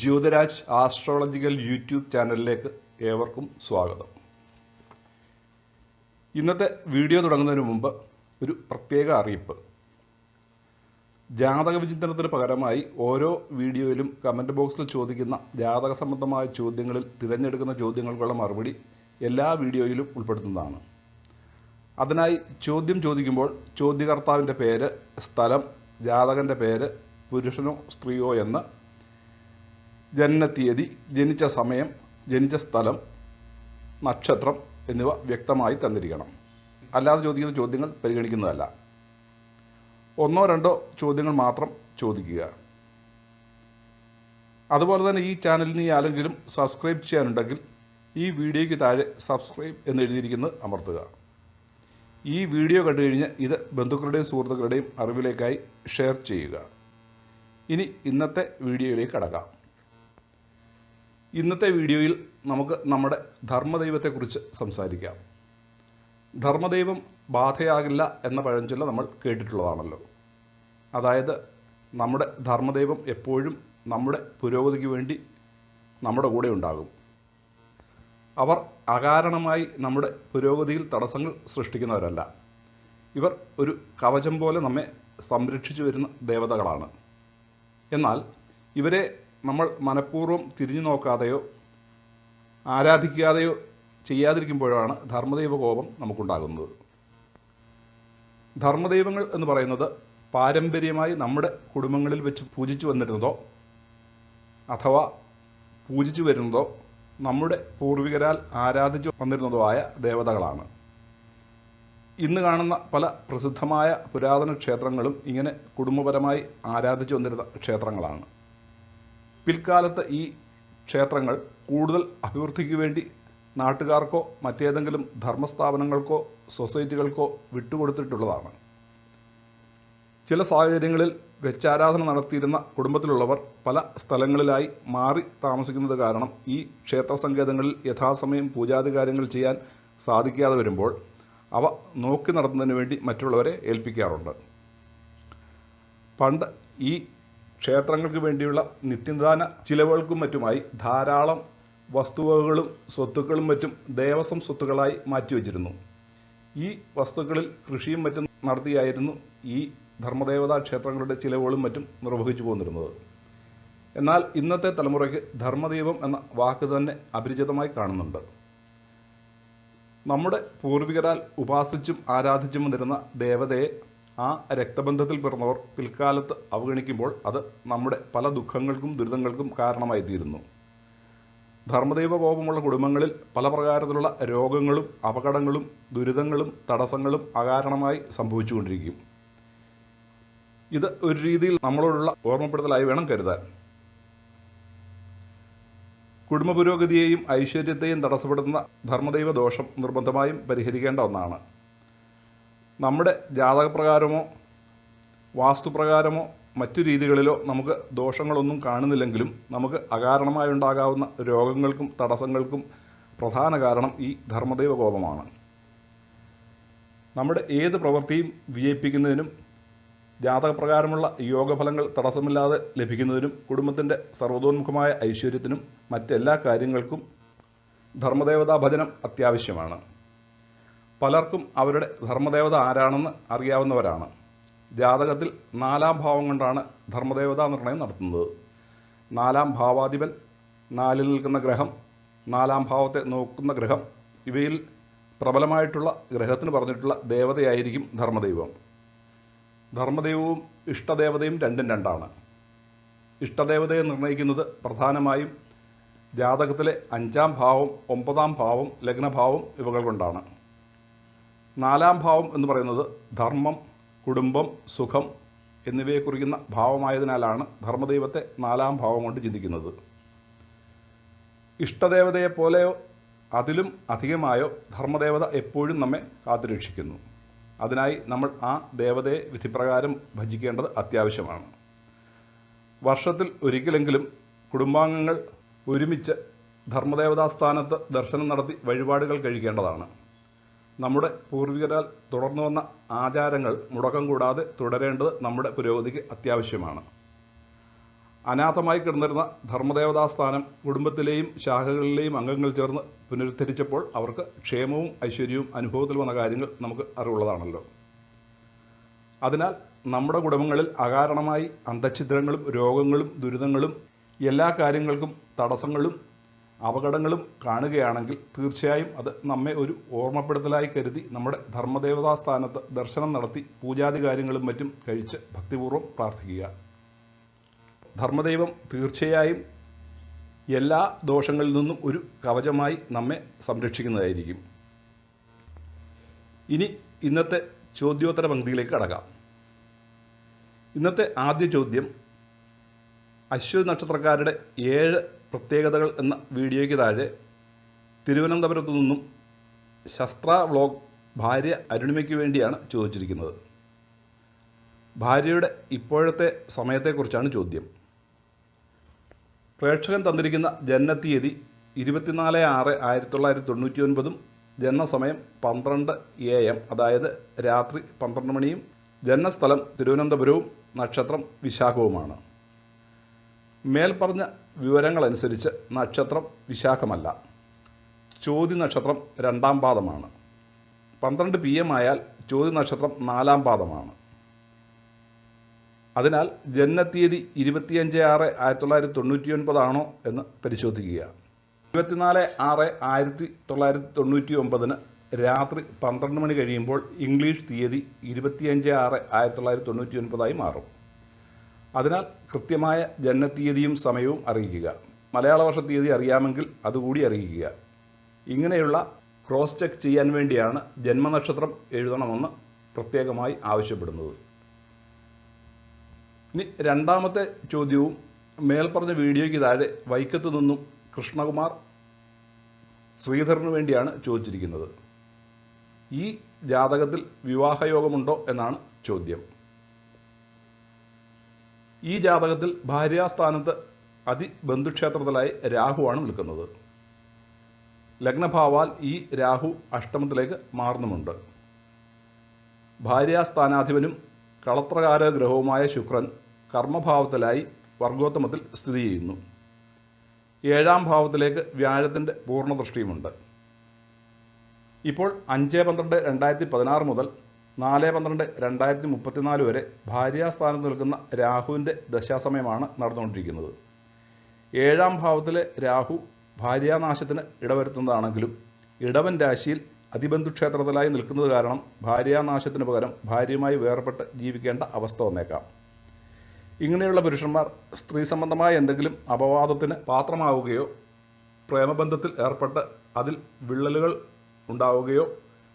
Jyothiraj astrological YouTube ചാനലിലേക്ക് ഏവർക്കും സ്വാഗതം. ഇന്നത്തെ വീഡിയോ തുടങ്ങുന്നതിന് മുമ്പ് ഒരു പ്രത്യേക അറിയിപ്പ്. ജാതക വിചിന്തനത്തിന് പകരമായി ഓരോ വീഡിയോയിലും കമന്റ് ബോക്സിൽ ചോദിക്കുന്ന ജാതക സംബന്ധമായ ചോദ്യങ്ങളിൽ തിരഞ്ഞെടുക്കുന്ന ചോദ്യങ്ങൾക്കുള്ള മറുപടി എല്ലാ വീഡിയോയിലും ഉൾപ്പെടുത്തുന്നതാണ്. അതിനായി ചോദ്യം ചോദിക്കുമ്പോൾ ചോദ്യകർത്താവിന്റെ പേര് സ്ഥലം ജാതകന്റെ പേര് പുരുഷനോ സ്ത്രീയോ എന്ന് ജനനത്തീയതി ജനിച്ച സമയം ജനിച്ച സ്ഥലം നക്ഷത്രം എന്നിവ വ്യക്തമായി തന്നിരിക്കണം. അല്ലാതെ ചോദിക്കുന്ന ചോദ്യങ്ങൾ പരിഗണിക്കുന്നതല്ല. ഒന്നോ രണ്ടോ ചോദ്യങ്ങൾ മാത്രം ചോദിക്കുക. അതുപോലെ തന്നെ ഈ ചാനലിന് ആരെങ്കിലും സബ്സ്ക്രൈബ് ചെയ്യാനുണ്ടെങ്കിൽ ഈ വീഡിയോയ്ക്ക് താഴെ സബ്സ്ക്രൈബ് എന്ന് എഴുതിയിരിക്കുന്നത് അമർത്തുക. ഈ വീഡിയോ കണ്ടു കഴിഞ്ഞ് ഇത് ബന്ധുക്കളുടെയും സുഹൃത്തുക്കളുടെയും അറിവിലേക്കായി ഷെയർ ചെയ്യുക. ഇനി ഇന്നത്തെ വീഡിയോയിലേക്ക് കടക്കാം. ഇന്നത്തെ വീഡിയോയിൽ നമുക്ക് നമ്മുടെ ധർമ്മദൈവത്തെക്കുറിച്ച് സംസാരിക്കാം. ധർമ്മദൈവം ബാധയാകില്ല എന്ന പഴഞ്ചൊല്ല നമ്മൾ കേട്ടിട്ടുള്ളതാണല്ലോ. അതായത് നമ്മുടെ ധർമ്മദൈവം എപ്പോഴും നമ്മുടെ പുരോഗതിക്ക് വേണ്ടി നമ്മുടെ കൂടെ ഉണ്ടാകും. അവർ അകാരണമായി നമ്മുടെ പുരോഗതിയിൽ തടസ്സങ്ങൾ സൃഷ്ടിക്കുന്നവരല്ല. ഇവർ ഒരു കവചം പോലെ നമ്മെ സംരക്ഷിച്ചു വരുന്ന ദേവതകളാണ്. എന്നാൽ ഇവരെ നമ്മൾ മനഃപൂർവം തിരിഞ്ഞു നോക്കാതെയോ ആരാധിക്കാതെയോ ചെയ്യാതിരിക്കുമ്പോഴാണ് ധർമ്മദൈവ കോപം നമുക്കുണ്ടാകുന്നത്. ധർമ്മദൈവങ്ങൾ എന്ന് പറയുന്നത് പാരമ്പര്യമായി നമ്മുടെ കുടുംബങ്ങളിൽ വെച്ച് പൂജിച്ചു വന്നിരുന്നതോ അഥവാ പൂജിച്ചു വരുന്നതോ നമ്മുടെ പൂർവികരാൽ ആരാധിച്ചു വന്നിരുന്നതോ ആയ ദേവതകളാണ്. ഇന്ന് കാണുന്ന പല പ്രസിദ്ധമായ പുരാതന ക്ഷേത്രങ്ങളും ഇങ്ങനെ കുടുംബപരമായി ആരാധിച്ചു വന്നിരുന്ന ക്ഷേത്രങ്ങളാണ്. പിൽക്കാലത്ത് ഈ ക്ഷേത്രങ്ങൾ കൂടുതൽ അഭിവൃദ്ധിക്ക് വേണ്ടി നാട്ടുകാർക്കോ മറ്റേതെങ്കിലും ധർമ്മസ്ഥാപനങ്ങൾക്കോ സൊസൈറ്റികൾക്കോ വിട്ടുകൊടുത്തിട്ടുള്ളതാണ്. ചില സാഹചര്യങ്ങളിൽ വെച്ചാരാധന നടത്തിയിരുന്ന കുടുംബത്തിലുള്ളവർ പല സ്ഥലങ്ങളിലായി മാറി താമസിക്കുന്നത് കാരണം ഈ ക്ഷേത്ര സങ്കേതങ്ങളിൽ യഥാസമയം പൂജാതി കാര്യങ്ങൾ ചെയ്യാൻ സാധിക്കാതെ വരുമ്പോൾ അവ നോക്കി നടത്തുന്നതിന് വേണ്ടി മറ്റുള്ളവരെ ഏൽപ്പിക്കാറുണ്ട്. പണ്ട് ഈ ക്ഷേത്രങ്ങൾക്ക് വേണ്ടിയുള്ള നിത്യദാന ചിലവുകൾക്കും മറ്റുമായി ധാരാളം വസ്തുവകകളും സ്വത്തുക്കളും മറ്റും ദേവസ്വം സ്വത്തുക്കളായി മാറ്റിവെച്ചിരുന്നു. ഈ വസ്തുക്കളിൽ കൃഷിയും മറ്റും നടത്തിയായിരുന്നു ഈ ധർമ്മദേവതാ ക്ഷേത്രങ്ങളുടെ ചിലവുകളും മറ്റും നിർവഹിച്ചു പോന്നിരുന്നത്. എന്നാൽ ഇന്നത്തെ തലമുറയ്ക്ക് ധർമ്മദൈവം എന്ന വാക്ക് തന്നെ അപരിചിതമായി കാണുന്നുണ്ട്. നമ്മുടെ പൂർവികരാൽ ഉപാസിച്ചും ആരാധിച്ചും വന്നിരുന്ന ദേവതയെ ആ രക്തബന്ധത്തിൽ പിറന്നവർ പിൽക്കാലത്ത് അവഗണിക്കുമ്പോൾ അത് നമ്മുടെ പല ദുഃഖങ്ങൾക്കും ദുരിതങ്ങൾക്കും കാരണമായി തീരുന്നു ധർമ്മദൈവ കോപമുള്ള കുടുംബങ്ങളിൽ പല പ്രകാരത്തിലുള്ള രോഗങ്ങളും അപകടങ്ങളും ദുരിതങ്ങളും തടസ്സങ്ങളും അകാരണമായി സംഭവിച്ചുകൊണ്ടിരിക്കും. ഇത് ഒരു രീതിയിൽ നമ്മളോടുള്ള ഓർമ്മപ്പെടുത്തലായി വേണം കരുതാൻ. കുടുംബ പുരോഗതിയെയും ഐശ്വര്യത്തെയും തടസ്സപ്പെടുത്തുന്ന ധർമ്മദൈവ ദോഷം നിർബന്ധമായും പരിഹരിക്കേണ്ട ഒന്നാണ്. നമ്മുടെ ജാതകപ്രകാരമോ വാസ്തുപ്രകാരമോ മറ്റു രീതികളിലോ നമുക്ക് ദോഷങ്ങളൊന്നും കാണുന്നില്ലെങ്കിലും നമുക്ക് അകാരണമായി ഉണ്ടാകാവുന്ന രോഗങ്ങൾക്കും തടസ്സങ്ങൾക്കും പ്രധാന കാരണം ഈ ധർമ്മദൈവ കോപമാണ്. നമ്മുടെ ഏത് പ്രവൃത്തിയും വിജയിപ്പിക്കുന്നതിനും ജാതകപ്രകാരമുള്ള യോഗഫലങ്ങൾ തടസ്സമില്ലാതെ ലഭിക്കുന്നതിനും കുടുംബത്തിന്റെ സർവതോന്മുഖമായ ഐശ്വര്യത്തിനും മറ്റെല്ലാ കാര്യങ്ങൾക്കും ധർമ്മദേവതാ ഭജനം അത്യാവശ്യമാണ്. പലർക്കും അവരുടെ ധർമ്മദേവത ആരാണെന്ന് അറിയാവുന്നവരാണ്. ജാതകത്തിൽ നാലാം ഭാവം കൊണ്ടാണ് ധർമ്മദേവതാ നിർണയം നടത്തുന്നത്. നാലാം ഭാവാധിപൻ നാലിൽ നിൽക്കുന്ന ഗ്രഹം നാലാം ഭാവത്തെ നോക്കുന്ന ഗ്രഹം ഇവയിൽ പ്രബലമായിട്ടുള്ള ഗ്രഹത്തിന് പറഞ്ഞിട്ടുള്ള ദേവതയായിരിക്കും ധർമ്മദൈവം. ധർമ്മദൈവവും ഇഷ്ടദേവതയും രണ്ടും രണ്ടാണ്. ഇഷ്ടദേവതയെ നിർണയിക്കുന്നത് പ്രധാനമായും ജാതകത്തിലെ അഞ്ചാം ഭാവം ഒമ്പതാം ഭാവം ലഗ്നഭാവം ഇവകൾ കൊണ്ടാണ്. നാലാം ഭാവം എന്ന് പറയുന്നത് ധർമ്മം കുടുംബം സുഖം എന്നിവയെ കുറിക്കുന്ന ഭാവമായതിനാലാണ് ധർമ്മദൈവത്തെ നാലാം ഭാവം കൊണ്ട് ചിന്തിക്കുന്നത്. ഇഷ്ടദേവതയെ പോലെയോ അതിലും അധികമായോ ധർമ്മദേവത എപ്പോഴും നമ്മെ കാത്തുരക്ഷിക്കുന്നു. അതിനായി നമ്മൾ ആ ദേവതയെ വിധിപ്രകാരം ഭജിക്കേണ്ടത് അത്യാവശ്യമാണ്. വർഷത്തിൽ ഒരിക്കലെങ്കിലും കുടുംബാംഗങ്ങൾ ഒരുമിച്ച് ധർമ്മദേവതാസ്ഥാനത്ത് ദർശനം നടത്തി വഴിപാടുകൾ കഴിക്കേണ്ടതാണ്. നമ്മുടെ പൂർവികരാൽ തുടർന്നു വന്ന ആചാരങ്ങൾ മുടക്കം കൂടാതെ തുടരേണ്ടത് നമ്മുടെ പുരോഗതിക്ക് അത്യാവശ്യമാണ്. അനാഥമായി കിടന്നിരുന്ന ധർമ്മദേവതാ സ്ഥാനം കുടുംബത്തിലെയും ശാഖകളിലെയും അംഗങ്ങൾ ചേർന്ന് പുനരുദ്ധരിച്ചപ്പോൾ അവർക്ക് ക്ഷേമവും ഐശ്വര്യവും അനുഭവത്തിൽ വന്ന കാര്യങ്ങൾ നമുക്ക് അറിവുള്ളതാണല്ലോ. അതിനാൽ നമ്മുടെ കുടുംബങ്ങളിൽ അകാരണമായി അന്തഛിദ്രങ്ങളും രോഗങ്ങളും ദുരിതങ്ങളും എല്ലാ കാര്യങ്ങൾക്കും തടസ്സങ്ങളും അപകടങ്ങളും കാണുകയാണെങ്കിൽ തീർച്ചയായും അത് നമ്മെ ഒരു ഓർമ്മപ്പെടുത്തലായി കരുതി നമ്മുടെ ധർമ്മദേവതാ സ്ഥാനത്ത് ദർശനം നടത്തി പൂജാതി കാര്യങ്ങളും മറ്റും കഴിച്ച് ഭക്തിപൂർവം പ്രാർത്ഥിക്കുക. ധർമ്മദൈവം തീർച്ചയായും എല്ലാ ദോഷങ്ങളിൽ നിന്നും ഒരു കവചമായി നമ്മെ സംരക്ഷിക്കുന്നതായിരിക്കും. ഇനി ഇന്നത്തെ ചോദ്യോത്തര പങ്ക്തിയിലേക്ക് കടക്കാം. ഇന്നത്തെ ആദ്യ ചോദ്യം അശ്വതി നക്ഷത്രക്കാരുടെ ഏഴ് പ്രത്യേകതകൾ എന്ന വീഡിയോയ്ക്ക് താഴെ തിരുവനന്തപുരത്തു നിന്നും ശസ്ത്ര വ്ളോഗ് ഭാര്യ അരുണിമയ്ക്ക് വേണ്ടിയാണ് ചോദിച്ചിരിക്കുന്നത്. ഭാര്യയുടെ ഇപ്പോഴത്തെ സമയത്തെക്കുറിച്ചാണ് ചോദ്യം. പ്രേക്ഷകൻ തന്നിരിക്കുന്ന ജനനത്തീയതി ഇരുപത്തിനാല് ആറ് ആയിരത്തി തൊള്ളായിരത്തി തൊണ്ണൂറ്റി ഒൻപതും ജനനസമയം പന്ത്രണ്ട് എ എം അതായത് രാത്രി പന്ത്രണ്ട് മണിയും ജനനസ്ഥലം തിരുവനന്തപുരവും നക്ഷത്രം വിശാഖവുമാണ്. മേൽപ്പറഞ്ഞ വിവരങ്ങളനുസരിച്ച് നക്ഷത്രം വിശാഖമല്ല. ചോതി നക്ഷത്രം രണ്ടാം പാദമാണ്. പന്ത്രണ്ട് പി എം ആയാൽ ചോതി നക്ഷത്രം നാലാം പാദമാണ്. അതിനാൽ ജനനത്തീയതി ഇരുപത്തിയഞ്ച് ആറ് ആയിരത്തി തൊള്ളായിരത്തി തൊണ്ണൂറ്റി ഒൻപതാണോ എന്ന് പരിശോധിക്കുക. ഇരുപത്തിനാല് ആറ് ആയിരത്തി തൊള്ളായിരത്തി തൊണ്ണൂറ്റി ഒമ്പതിന് രാത്രി പന്ത്രണ്ട് മണി കഴിയുമ്പോൾ ഇംഗ്ലീഷ് തീയതി ഇരുപത്തിയഞ്ച് ആറ് ആയിരത്തി തൊള്ളായിരത്തി തൊണ്ണൂറ്റി ഒൻപതായി മാറും. അതിനാൽ കൃത്യമായ ജനനത്തീയതിയും സമയവും അറിയിക്കുക. മലയാള വർഷ തീയതി അറിയാമെങ്കിൽ അതുകൂടി അറിയിക്കുക. ഇങ്ങനെയുള്ള ക്രോസ് ചെക്ക് ചെയ്യാൻ വേണ്ടിയാണ് ജന്മനക്ഷത്രം എഴുതണമെന്ന് പ്രത്യേകമായി ആവശ്യപ്പെടുന്നത്. ഇനി രണ്ടാമത്തെ ചോദ്യവും മേൽപ്പറഞ്ഞ വീഡിയോയ്ക്ക് താഴെ വൈക്കത്തു നിന്നും കൃഷ്ണകുമാർ ശ്രീധറിന് വേണ്ടിയാണ് ചോദിച്ചിരിക്കുന്നത്. ഈ ജാതകത്തിൽ വിവാഹയോഗമുണ്ടോ എന്നാണ് ചോദ്യം. ഈ ജാതകത്തിൽ ഭാര്യാസ്ഥാനത്ത് അതിബന്ധുക്ഷേത്രത്തിലായി രാഹുവാണ് നിൽക്കുന്നത്. ലഗ്നഭാവാൽ ഈ രാഹു അഷ്ടമത്തിലേക്ക് മാറുന്നുമുണ്ട്. ഭാര്യാസ്ഥാനാധിപനും കളത്രകാര ഗ്രഹവുമായ ശുക്രൻ കർമ്മഭാവത്തിലായി വർഗോത്തമത്തിൽ സ്ഥിതി ചെയ്യുന്നു. ഏഴാം ഭാവത്തിലേക്ക് വ്യാഴത്തിന്റെ പൂർണദൃഷ്ടിയുമുണ്ട്. ഇപ്പോൾ അഞ്ച് പന്ത്രണ്ട് രണ്ടായിരത്തി പതിനാറ് മുതൽ നാല് പന്ത്രണ്ട് രണ്ടായിരത്തി മുപ്പത്തിനാല് വരെ ഭാര്യാസ്ഥാനത്ത് നിൽക്കുന്ന രാഹുവിന്റെ ദശാസമയമാണ് നടന്നുകൊണ്ടിരിക്കുന്നത്. ഏഴാം ഭാവത്തിലെ രാഹു ഭാര്യാനാശത്തിന് ഇടവരുത്തുന്നതാണെങ്കിലും ഇടവൻ രാശിയിൽ അതിബന്ധുക്ഷേത്രത്തിലായി നിൽക്കുന്നത് കാരണം ഭാര്യാനാശത്തിന് പകരം ഭാര്യയുമായി വേർപെട്ട് ജീവിക്കേണ്ട അവസ്ഥ വന്നേക്കാം. ഇങ്ങനെയുള്ള പുരുഷന്മാർ സ്ത്രീ സംബന്ധമായ എന്തെങ്കിലും അപവാദത്തിന് പാത്രമാവുകയോ പ്രേമബന്ധത്തിൽ ഏർപ്പെട്ട് അതിൽ വിള്ളലുകൾ ഉണ്ടാവുകയോ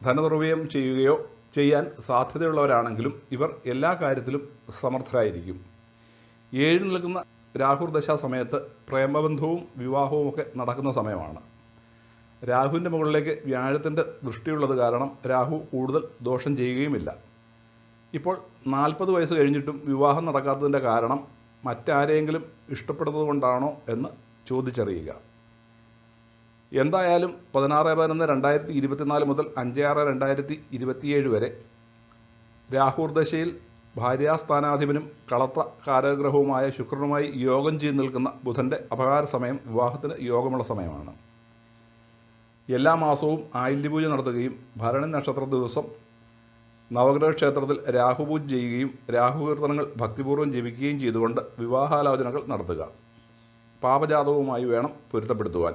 ധനദ്രവ്യം ചെയ്യുകയോ ചെയ്യാൻ സാധ്യതയുള്ളവരാണെങ്കിലും ഇവർ എല്ലാ കാര്യത്തിലും സമർത്ഥരായിരിക്കും. ഏഴ് നിൽക്കുന്ന രാഹുർ ദശ സമയത്ത് പ്രേമബന്ധവും വിവാഹവും ഒക്കെ നടക്കുന്ന സമയമാണ്. രാഹുവിന്റെ മുകളിലേക്ക് വ്യാഴത്തിന്റെ ദൃഷ്ടിയുള്ളത് കാരണം രാഹു കൂടുതൽ ദോഷം ചെയ്യുകയുമില്ല. ഇപ്പോൾ നാൽപ്പത് വയസ്സ് കഴിഞ്ഞിട്ടും വിവാഹം നടക്കാത്തതിന്റെ കാരണം മറ്റാരെയെങ്കിലും ഇഷ്ടപ്പെടുന്നത് കൊണ്ടാണോ എന്ന് ചോദിച്ചറിയുക. എന്തായാലും പതിനാറ് പതിനൊന്ന് രണ്ടായിരത്തി ഇരുപത്തിനാല് മുതൽ അഞ്ച് ആറ് രണ്ടായിരത്തി ഇരുപത്തിയേഴ് വരെ രാഹുർ ദശയിൽ ഭാര്യാസ്ഥാനാധിപനും കളത്ര കാരഗ്രഹവുമായ ശുക്രനുമായി യോഗം ചെയ്ത് നിൽക്കുന്ന ബുധന്റെ അപകാര സമയം വിവാഹത്തിന് യോഗമുള്ള സമയമാണ്. എല്ലാ മാസവും ആയില്യപൂജ നടത്തുകയും ഭരണി നക്ഷത്ര ദിവസം നവഗ്രഹ ക്ഷേത്രത്തിൽ രാഹുപൂജ ചെയ്യുകയും രാഹുകീർത്തനങ്ങൾ ഭക്തിപൂർവം ജപിക്കുകയും ചെയ്തുകൊണ്ട് വിവാഹാലോചനകൾ നടത്തുക. പാപജാതവുമായി വേണം പൊരുത്തപ്പെടുത്തുവാൻ.